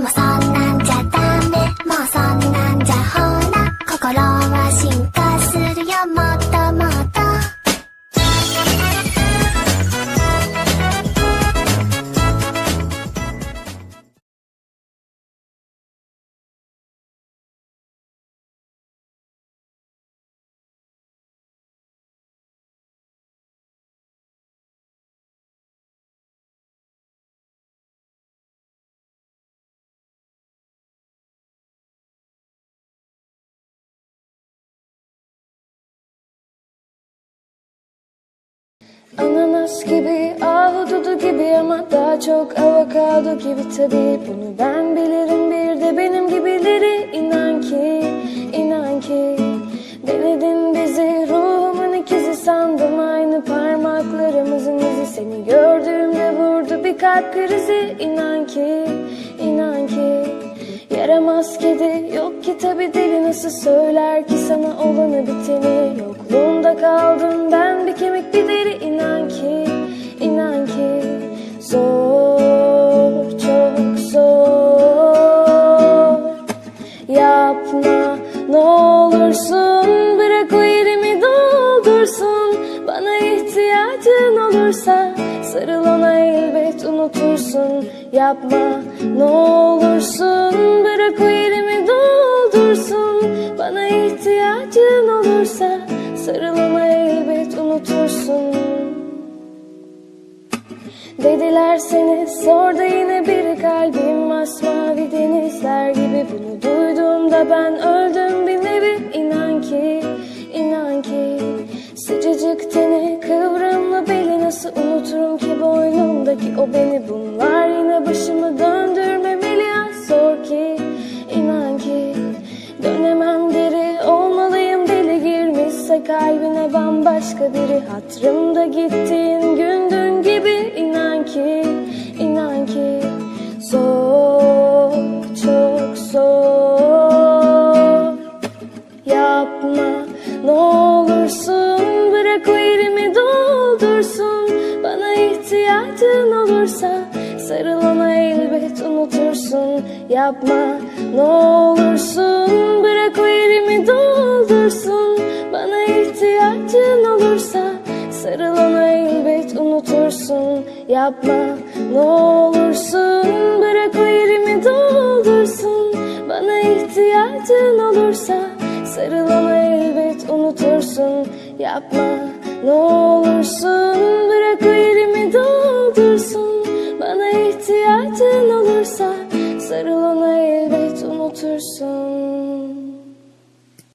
もさ Ananas gibi, ahududu gibi ama daha çok avokado gibi. Tabii Bunu ben bilirim. Bir de benim gibileri inan ki, inan ki. Denedin bizi ruhumun ikizi sandım. Aynı parmaklarımızın izi. Seni gördüğümde vurdu bir kalp krizi. İnan ki, inan ki. Yaramaz kedi yok ki tabi deli. Nasıl söyler ki sana olanı biteni? Yokluğunda kaldım ben bir kemik bir deri unutursun Yapma. Ne olursun bırak o yerimi doldursun. Bana ihtiyacın olursa sarıl ona elbet unutursun. Dediler seni sordu yine biri kalbim. Masmavi denizler gibi Bunu duyduğumda ben unuturum ki boynumdaki o beni Bunlar. Yine başımı döndürmemeli. Ya zor ki inan ki Dönemem geri olmalıyım. Deli girmişse kalbine bambaşka biri. Hatrımda gittiğin gün dün gibi inan ki inan ki Zor çok zor Yapma ne olursun. Bırak o yerimi doldursun ihtiyacın olursa sarıl ona elbet unutursun. Yapma ne olursun bırak o yerimi doldursun. Bana ihtiyacın olursa sarıl ona elbet unutursun. Yapma ne olursun bırak o yerimi doldursun. Bana ihtiyacın olursa sarıl ona elbet unutursun. Yapma ne olursun Bana ihtiyacın